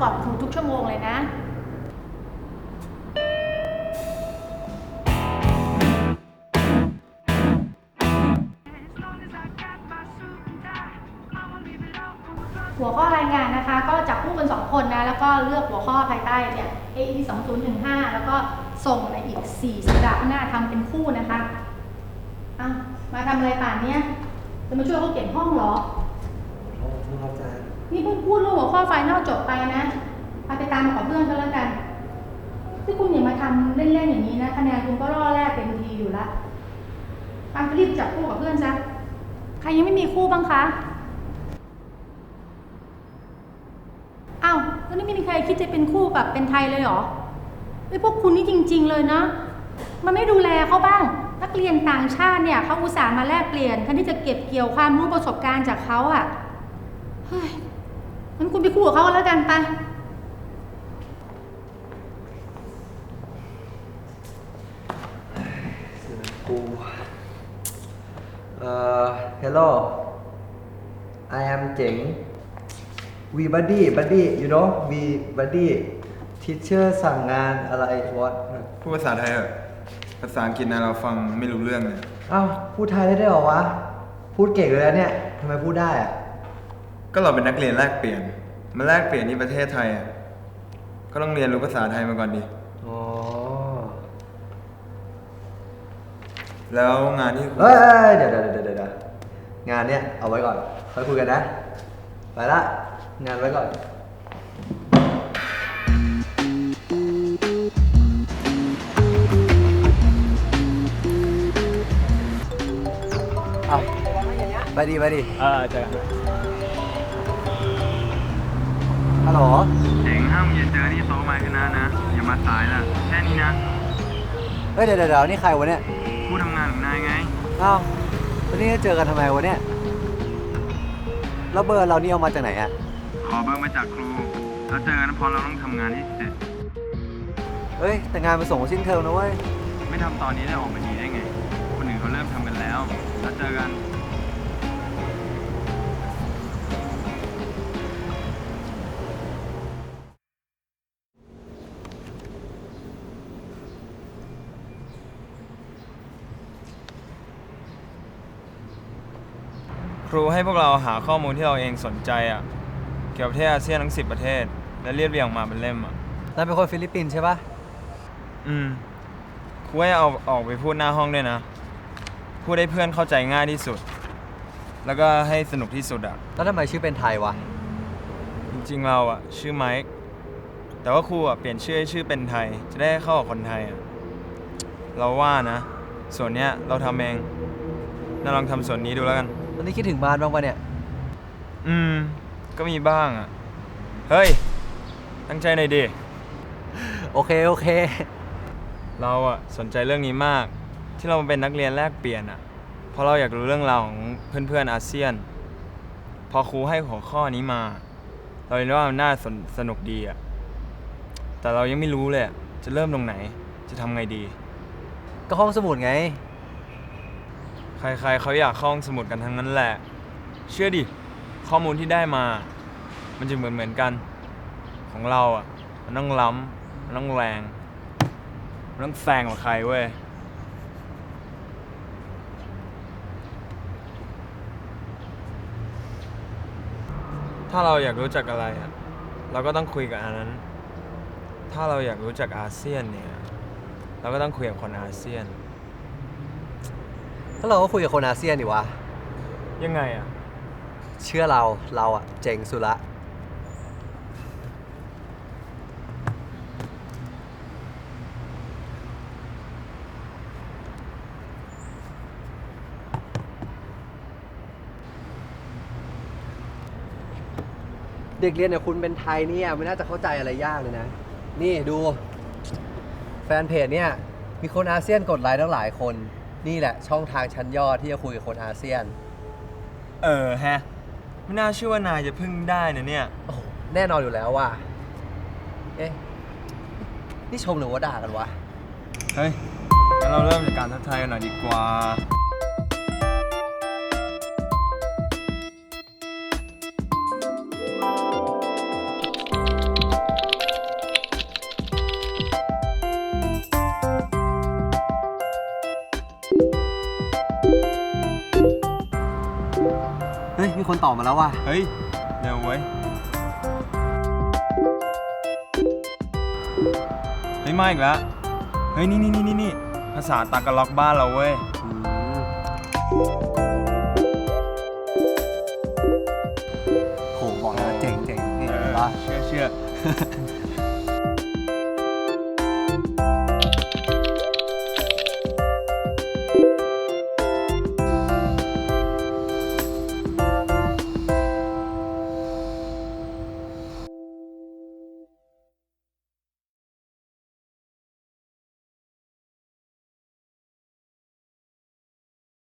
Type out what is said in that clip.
กรอบครูทุกชั่วโมงเลยนะ หัวข้อรายงานนะคะ ก็จับคู่กัน2คนนะ แล้วก็เลือกหัวข้อภายใต้เนี่ย AE 2015 แล้วก็ส่งในอีก 4 สัปดาห์ข้างหน้าทำเป็นคู่นะคะอะมาทำอะไรป่านเนี้ยจะมาช่วยเขาเก็บห้องเหรอครับอาจารย์นี่เพิ่งพูดเรื่องหัวข้อไฟนอลจบไปนะไปไป ตามกับเพื่อนก็แล้วกัน ที่คุณอย่ามาทำเล่นๆอย่างนี้นะคะแนนคุณก็ล่อแรกเต็มทีอยู่ละไปรีบจับคู่กับเพื่อนซะ ใครยังไม่มีคู่บ้างคะอ้าวแล้วนี่ไม่มีใครคิดจะเป็นคู่กับเป็นไทยเลยเหรอไอ้พวกคุณนี่จริง ๆ เลยนะ มันไม่ดูแลเขาบ้าง นักเรียนต่างชาติเนี่ยเขาอุตส่าห์มาแลกเปลี่ยนแทนที่จะเก็บเกี่ยวความรู้ประสบการณ์จากเขาอะเฮ้ยงั้นคุณไปคู่กับเขากันแล้วกันไป กูเอ่อ hello I am เจ๋ง we buddy buddy you know we buddy teacher สั่งงานอะไร what พูดภาษาไทยเหรอะภาษาอังกฤษนะเราฟังไม่รู้เรื่องเลยเอ้าพูดไทยได้ด้วยเหรอวะ พูดเก่งเลยแล้วเนี่ยทำไมพูดได้อะก็เราเป็นนักเรียนแลกเปลี่ยน มาแลกเปลี่ยนที่ประเทศไทยอะก็ต้องเรียนรู้ภาษาไทยมาก่อนดิ อ๋อ แล้วงานที่ครูเฮ้ยเดี๋ยวเดี๋ยวเดี๋ยวเดี๋ยวเดี๋ยวงานเนี้ยเอาไว้ก่อนค่อยคุยกันนะ ไปละ งานไว้ก่อน เอาไปดีไปดีเออเจอกันฮัลโหลเจ๋งห้ามอย่าเจอที่โซมาคณะนะ อย่ามาสายละแค่นี้นะ เฮ้ยเดี๋ยวเดี๋ยวเดี๋ยวนี่ใครวะเนี่ย ผู้ทำงานของนายไงเอ้าวันนี้เจอกันทำไมวะเนี่ยแล้วเบอร์เรานี่เอามาจากไหนอะขอเบอร์มาจากครู แล้วเจอกันพอเราต้องทำงานที่เสร็จเฮ้ย แต่งานมันส่งสิ้นเทอมนะเว้ย ไม่ทำตอนนี้ได้ออกมาดีได้ไง คนอื่นเขาเริ่มทำกันแล้ว แล้วเจอกัน ครูให้พวกเราหาข้อมูลที่เราเองสนใจอะเกี่ยวกับประเทศอาเซียนทั้งสิบประเทศ และเรียบเรียงออกมาเป็นเล่มอะนายเป็นคนฟิลิปปินส์ใช่ปะอืมครูให้เอาออกไปพูดหน้าห้องด้วยนะ พูดให้เพื่อนเข้าใจง่ายที่สุด แล้วก็ให้สนุกที่สุดอะ แล้วทำไมชื่อเป็นไทยวะ จริงๆเราอะชื่อไมค์แต่ว่าครูอะเปลี่ยนชื่อให้ชื่อเป็นไทย จะได้เข้ากับคนไทยอะเราว่านะ ส่วนเนี้ยเราทำเองน่าลองทำส่วนนี้ดูแล้วกัน วันนี้คิดถึงบ้านบ้างปะเนี่ย อืม ก็มีบ้างอะ เฮ้ย ตั้งใจหน่อยดิ โอเค โอเค เราอะสนใจเรื่องนี้มาก ที่เรามาเป็นนักเรียนแลกเปลี่ยนอะเพราะเราอยากรู้เรื่องราวของเพื่อนๆอาเซียน พอครูให้หัวข้อนี้มา เราเห็นว่ามันน่าสนสนุกดีอะแต่เรายังไม่รู้เลยอะจะเริ่มตรงไหน จะทำไงดี ก็ห้องสมุดไง ใครๆเขาอยากเข้าห้องสมุดกันทั้งนั้นแหละ เชื่อดิ ข้อมูลที่ได้มา มันจะเหมือนเหมือนๆกัน ของเราอะ มันต้องล้ำมันต้องแรง มันต้องแซงกว่าใครเว้ย ถ้าเราอยากรู้จักอะไรอะ เราก็ต้องคุยกับอันนั้น ถ้าเราอยากรู้จักอาเซียนเนี่ย เราก็ต้องคุยกับคนอาเซียน ถ้าเราก็คุยกับคนอาเซียนดิวะ ยังไงอะเชื่อเรา เราอะเจ๋งสุดละ เด็กเรียนเนี่ยคุณเป็นไทยเนี่ยไม่น่าจะเข้าใจอะไรยากเลยนะ นี่ดู แฟนเพจเนี่ย มีคนอาเซียนกดไลค์ตั้งหลายคน นี่แหละช่องทางชั้นยอดที่จะคุยกับคนอาเซียน เออแฮะ ไม่น่าเชื่อว่านายจะพึ่งได้นะเนี่ย โอ้โหแน่นอนอยู่แล้วว่ะเอ๊ะ นี่ชมหรือว่าด่ากันวะ เฮ้ยงั้นเราเริ่มจากการทักทายกันหน่อยดีกว่า คนตอบมาแล้วว่ะ เฮ้ย เร็วเว้ย เฮ้ยมาอีกแล้ว เฮ้ยนี่นี่นี่นี่ภาษาตากะล็อกบ้านเราเว้ย โหบอกแล้วเจ๋งเจ๋งนี่เอเห็นอปะ เชื่อเชื่อ